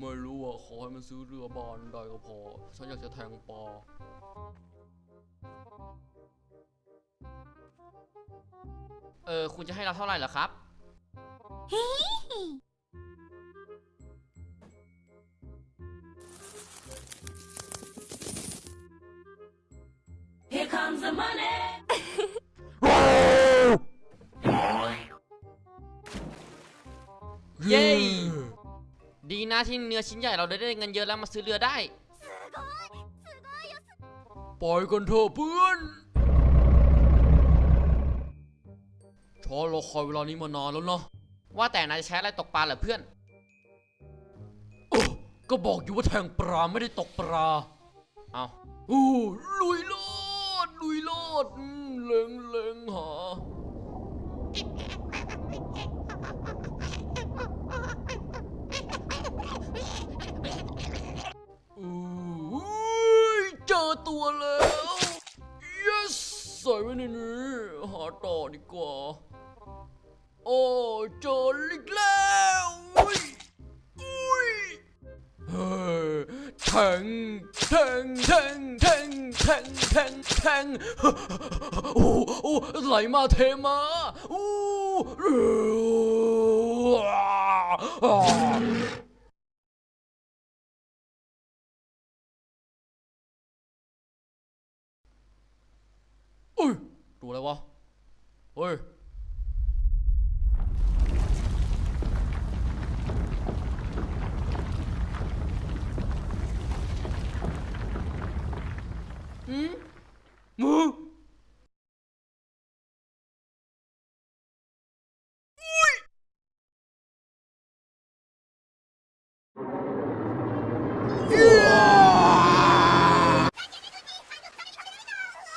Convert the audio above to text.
ไม่รู้อะขอให้มันซื้อเรือบานได้ก็พอ ฉันอยากจะแทงปลาเออ คุณจะให้เราเท่าไหร่เหรอครับ Here comes the money. เย้ ดีนะที่เนื้อชิ้นใหญ่เราได้ได้เงินเยอะแล้วมาซื้อเรือได้ปล่อยกันเถอะเพื่อนชอเราคอยเวลานี้มานานแล้วเนาะว่าแต่นายจะใช้อะไรตกปลาเหรอเพื่อนโอ้ก็บอกอยู่ว่าแทงปลาไม่ได้ตกปลา เอาโอ้ลุยโลดลุยโลดอืมเล็งเล็งหา อุ้ย เจอตัวแล้ว yes ใส่ไว้ในนี้หาต่อดีกว่า โอ้เจออีกแล้วอุ้ยอุ้ยเฮ้ยแทงแทงแทงแทงแทงแทงแทงโอ้โอ้ไหลมาเทมาอู้ 过来哇！喂！嗯？么？